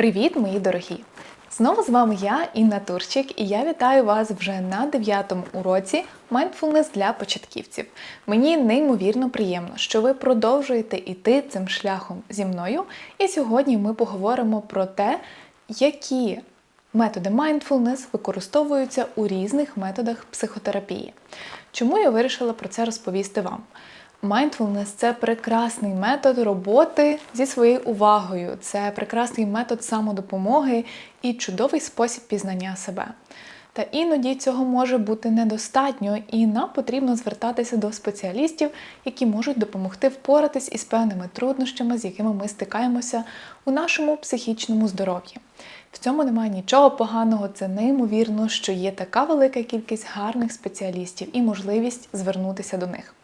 Привіт, мої дорогі! Знову з вами я, Інна Турчик, і я вітаю вас вже на дев'ятому уроці Mindfulness для початківців. Мені неймовірно приємно, що ви продовжуєте йти цим шляхом зі мною. І сьогодні ми поговоримо про те, які методи mindfulness використовуються у різних методах психотерапії. Чому я вирішила про це розповісти вам? Mindfulness – це прекрасний метод роботи зі своєю увагою, це прекрасний метод самодопомоги і чудовий спосіб пізнання себе. Та іноді цього може бути недостатньо, і нам потрібно звертатися до спеціалістів, які можуть допомогти впоратись із певними труднощами, з якими ми стикаємося у нашому психічному здоров'ї. В цьому немає нічого поганого, це неймовірно, що є така велика кількість гарних спеціалістів і можливість звернутися до них.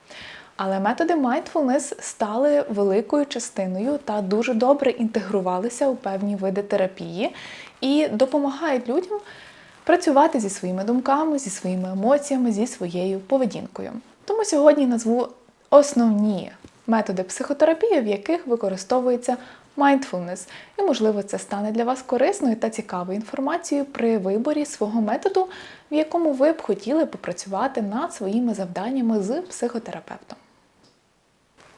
Але методи mindfulness стали великою частиною та дуже добре інтегрувалися у певні види терапії і допомагають людям працювати зі своїми думками, зі своїми емоціями, зі своєю поведінкою. Тому сьогодні назву основні методи психотерапії, в яких використовується mindfulness. І, можливо, це стане для вас корисною та цікавою інформацією при виборі свого методу, в якому ви б хотіли попрацювати над своїми завданнями з психотерапевтом.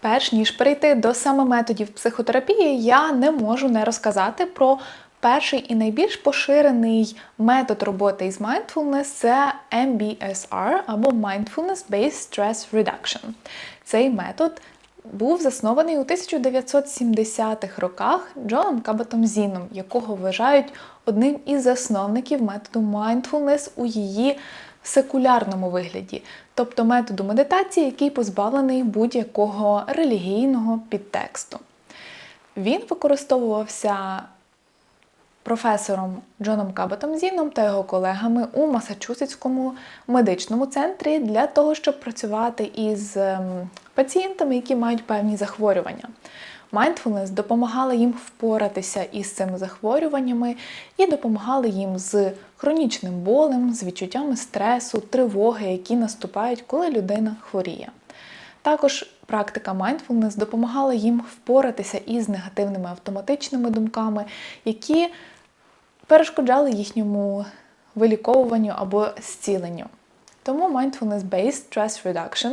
Перш ніж перейти до саме методів психотерапії, я не можу не розказати про перший і найбільш поширений метод роботи із mindfulness – це MBSR або Mindfulness Based Stress Reduction. Цей метод був заснований у 1970-х роках Джоном Кабатом Зіном, якого вважають одним із засновників методу mindfulness у її секулярному вигляді, тобто методу медитації, який позбавлений будь-якого релігійного підтексту. Він використовувався професором Джоном Кабатом Зіном та його колегами у Масачусетському медичному центрі для того, щоб працювати із ем, пацієнтами, які мають певні захворювання. Mindfulness допомагала їм впоратися із цими захворюваннями і допомагала їм з хронічним болем, з відчуттями стресу, тривоги, які наступають, коли людина хворіє. Також практика mindfulness допомагала їм впоратися із негативними автоматичними думками, які перешкоджали їхньому виліковуванню або зціленню. Тому Mindfulness-Based Stress Reduction,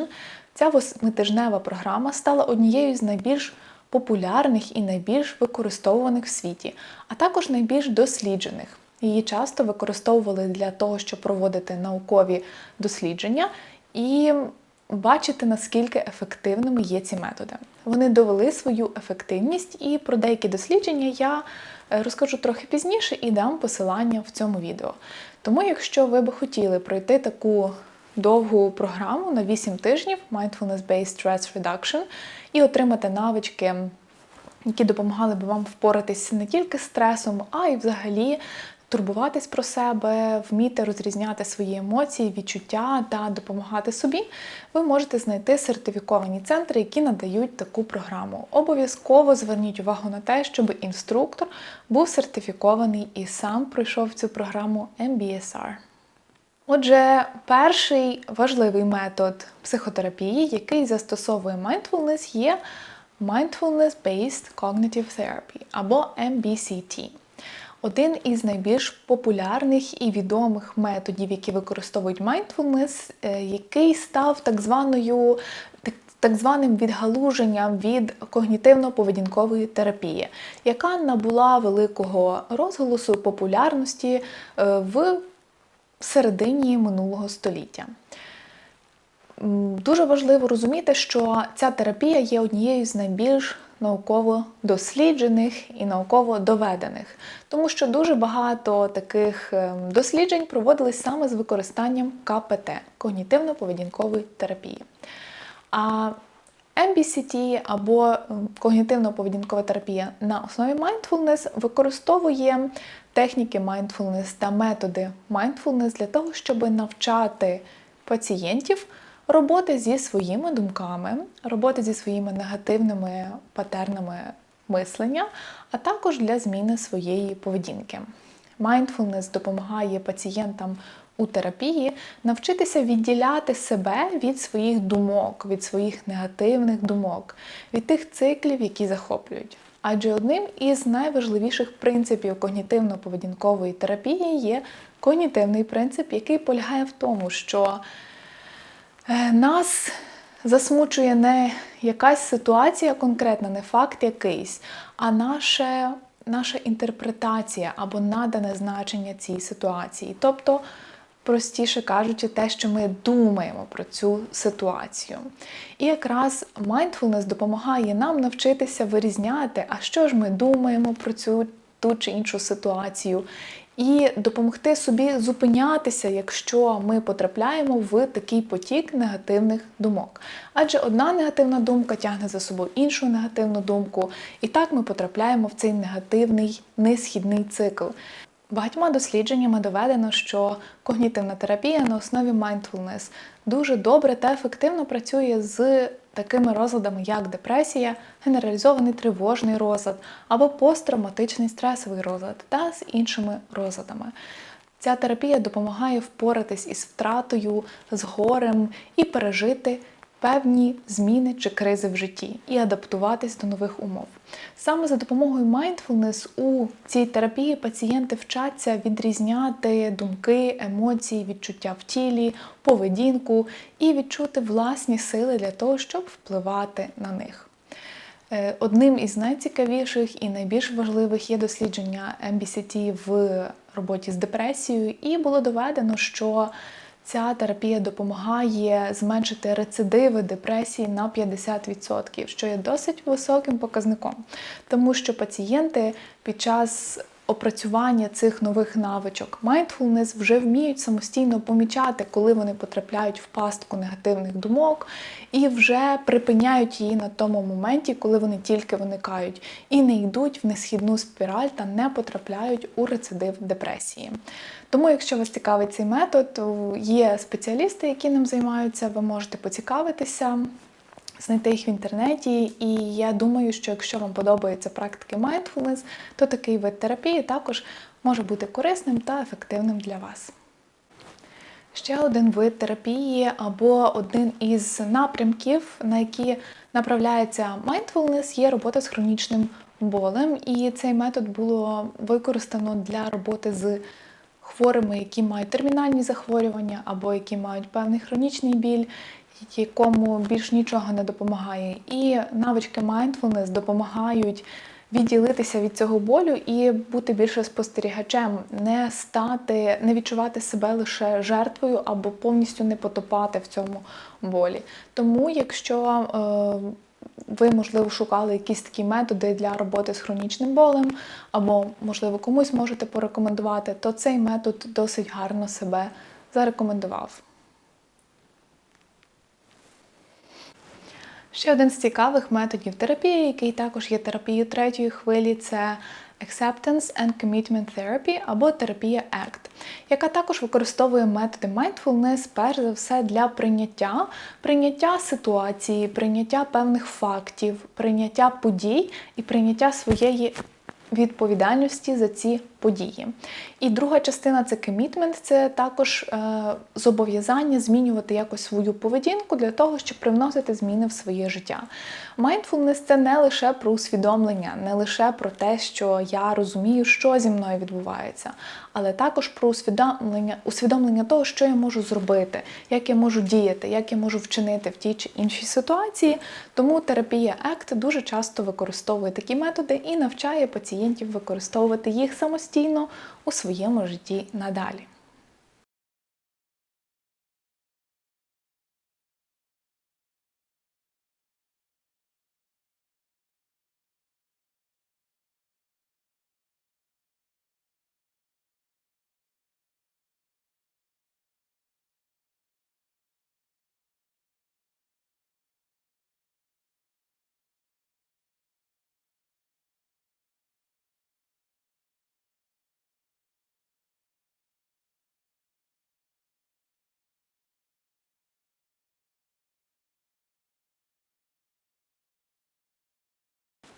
ця восьмитижнева програма стала однією з найбільш популярних і найбільш використовуваних в світі, а також найбільш досліджених. Її часто використовували для того, щоб проводити наукові дослідження і бачити, наскільки ефективними є ці методи. Вони довели свою ефективність, і про деякі дослідження я е, розкажу трохи пізніше і дам посилання в цьому відео. Тому, якщо ви би хотіли пройти таку довгу програму на 8 тижнів Mindfulness-Based Stress Reduction і отримати навички, які допомагали б вам впоратися не тільки з стресом, а й взагалі турбуватись про себе, вміти розрізняти свої емоції, відчуття та допомагати собі, ви можете знайти сертифіковані центри, які надають таку програму. Обов'язково зверніть увагу на те, щоб інструктор був сертифікований і сам пройшов цю програму MBSR. Отже, перший важливий метод психотерапії, який застосовує mindfulness, є Mindfulness-Based Cognitive Therapy або MBCT. Один із найбільш популярних і відомих методів, які використовують mindfulness, е, який став так званою так званим відгалуженням від когнітивно-поведінкової терапії, яка набула великого розголосу популярності е, в середині минулого століття. Дуже важливо розуміти, що ця терапія є однією з найбільш науково досліджених і науково доведених, тому що дуже багато таких ем, досліджень проводились саме з використанням КПТ когнітивно-поведінкової терапії. А MBCT або ем, когнітивно-поведінкова терапія на основі mindfulness використовує техніки mindfulness та методи mindfulness для того, щоб навчати пацієнтів роботи зі своїми думками, роботи зі своїми негативними патернами мислення, а також для зміни своєї поведінки. Mindfulness допомагає пацієнтам у терапії навчитися відділяти себе від своїх думок, від своїх негативних думок, від тих циклів, які захоплюють. Адже одним із найважливіших принципів когнітивно-поведінкової терапії є когнітивний принцип, який полягає в тому, що е, нас засмучує не якась ситуація конкретна, не факт якийсь, а наше, наша інтерпретація або надане значення цій ситуації. Тобто, простіше кажучи, те, що ми думаємо про цю ситуацію. І якраз mindfulness допомагає нам навчитися вирізняти, а що ж ми думаємо про цю ту чи іншу ситуацію, і допомогти собі зупинятися, якщо ми потрапляємо в такий потік негативних думок. Адже одна негативна думка тягне за собою іншу негативну думку, і так ми потрапляємо в цей негативний несхідний цикл. Багатьма дослідженнями доведено, що когнітивна терапія на основі mindfulness дуже добре та ефективно працює з такими розладами, як депресія, генералізований тривожний розлад або посттравматичний стресовий розлад та з іншими розладами. Ця терапія допомагає впоратись із втратою, з горем і пережити певні зміни чи кризи в житті і адаптуватись до нових умов. Саме за допомогою mindfulness у цій терапії пацієнти вчаться відрізняти думки, емоції, відчуття в тілі, поведінку і відчути власні сили для того, щоб впливати на них. Е, одним із найцікавіших і найбільш важливих є дослідження MBCT в роботі з депресією, і було доведено, що Ця терапія допомагає зменшити рецидиви депресії на 50%, що є досить високим показником, тому що пацієнти під час опрацювання цих нових навичок mindfulness вже вміють самостійно помічати, коли вони потрапляють в пастку негативних думок, і вже припиняють її на тому моменті, коли вони тільки виникають, і не йдуть в несхідну спіраль та не потрапляють у рецидив депресії. Тому, якщо вас цікавить цей метод, є спеціалісти, які ним займаються, ви можете поцікавитися знайти їх в інтернеті. І я думаю, що якщо вам подобаються практики mindfulness, то такий вид терапії також може бути корисним та ефективним для вас. Ще один вид терапії або один із напрямків, на які направляється mindfulness, є робота з хронічним болем. І цей метод було використано для роботи з хворими, які мають термінальні захворювання або які мають певний хронічний біль якому більш нічого не допомагає. І навички mindfulness допомагають відділитися від цього болю і бути більше спостерігачем, не стати, не відчувати себе лише жертвою або повністю не потопати в цьому болі. Тому, якщо е, ви, можливо, шукали якісь такі методи для роботи з хронічним болем, або, можливо, комусь можете порекомендувати, то цей метод досить гарно себе зарекомендував. Ще один з цікавих методів терапії, який також є терапією третьої хвилі, це Acceptance and Commitment Therapy або терапія ACT, яка також використовує методи mindfulness, перш за все, для прийняття, прийняття ситуації, прийняття певних фактів, прийняття подій і прийняття своєї відповідальності за ці події. І друга частина це комітмент, це також е, зобов'язання змінювати якось свою поведінку для того, щоб привносити зміни в своє життя. Mindfulness – це не лише про усвідомлення, не лише про те, що я розумію, що зі мною відбувається, але також про усвідомлення, усвідомлення того, що я можу зробити, як я можу діяти, як я можу вчинити в тій чи іншій ситуації. Тому терапія ACT дуже часто використовує такі методи і навчає пацієнтів використовувати їх самостійно у своєму житті надалі.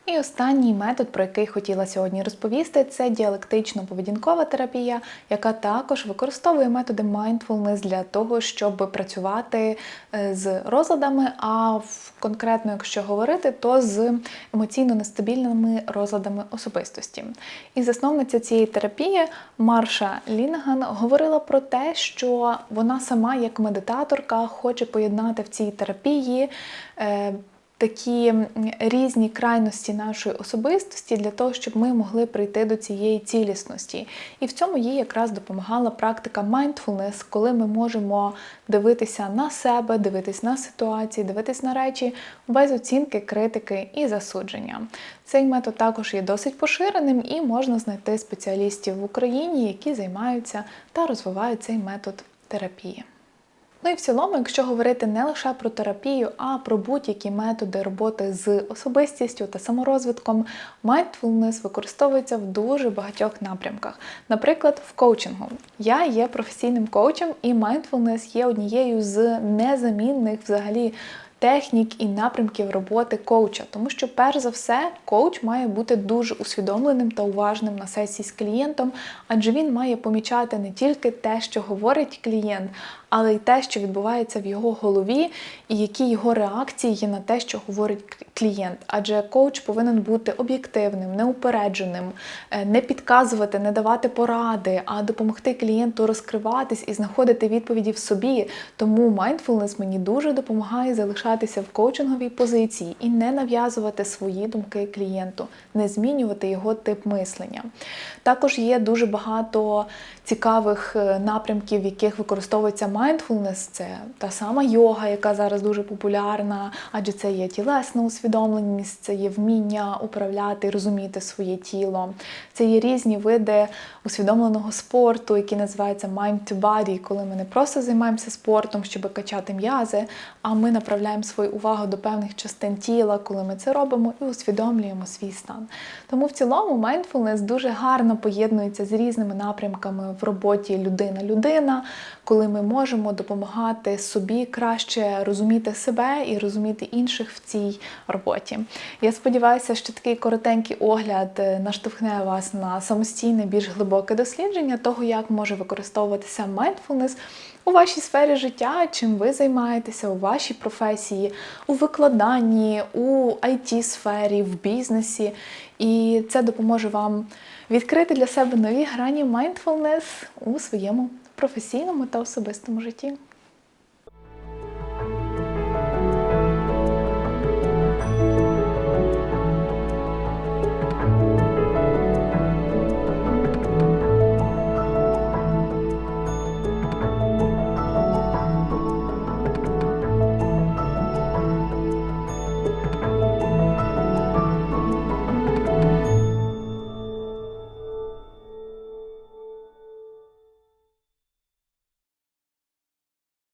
І останній метод, про який хотіла сьогодні розповісти, це діалектично-поведінкова терапія, яка також використовує методи mindfulness для того, щоб працювати е, з розладами. А конкретно, якщо говорити, то з емоційно нестабільними розладами особистості. І засновниця цієї терапії Марша Лінган говорила про те, що вона сама, як медитаторка, хоче поєднати в цій терапії. Такі різні крайності нашої особистості для того, щоб ми могли прийти до цієї цілісності. І в цьому їй якраз допомагала практика mindfulness, коли ми можемо дивитися на себе, дивитись на ситуації, дивитись на речі без оцінки, критики і засудження. Цей метод також є досить поширеним і можна знайти спеціалістів в Україні, які займаються та розвивають цей метод терапії. Ну і в цілому, якщо говорити не лише про терапію, а про будь-які методи роботи з особистістю та саморозвитком, mindfulness використовується в дуже багатьох напрямках. Наприклад, в коучингу. Я є професійним коучем, і mindfulness є однією з незамінних взагалі. Технік і напрямків роботи коуча, тому що, перш за все, коуч має бути дуже усвідомленим та уважним на сесії з клієнтом, адже він має помічати не тільки те, що говорить клієнт, але й те, що відбувається в його голові, і які його реакції є на те, що говорить клієнт. Адже коуч повинен бути об'єктивним, неупередженим, е, не підказувати, не давати поради, а допомогти клієнту розкриватись і знаходити відповіді в собі. Тому mindfulness мені дуже допомагає залишатися в коучинговій позиції і не нав'язувати свої думки клієнту, не змінювати його тип мислення. Також є дуже багато цікавих е, напрямків, в яких використовується mindfulness. Це та сама йога, яка зараз дуже популярна, адже це є тілесна усвідомленість, це є вміння управляти, розуміти своє тіло. Це є різні види усвідомленого спорту, які називаються mind to body, коли ми не просто займаємося спортом, щоб качати м'язи, а ми направляємо свою увагу до певних частин тіла, коли ми це робимо, і усвідомлюємо свій стан. Тому в цілому mindfulness дуже гарно поєднується з різними напрямками в роботі людина-людина, коли ми можемо допомагати собі краще розуміти себе і розуміти інших в цій роботі. Я сподіваюся, що такий коротенький огляд е, наштовхне вас на самостійне, більш глибоке дослідження того, як може використовуватися mindfulness у вашій сфері життя, чим ви займаєтеся у вашій професії, у викладанні, у it сфері в бізнесі. І це допоможе вам відкрити для себе нові грані mindfulness у своєму професійному та особистому житті.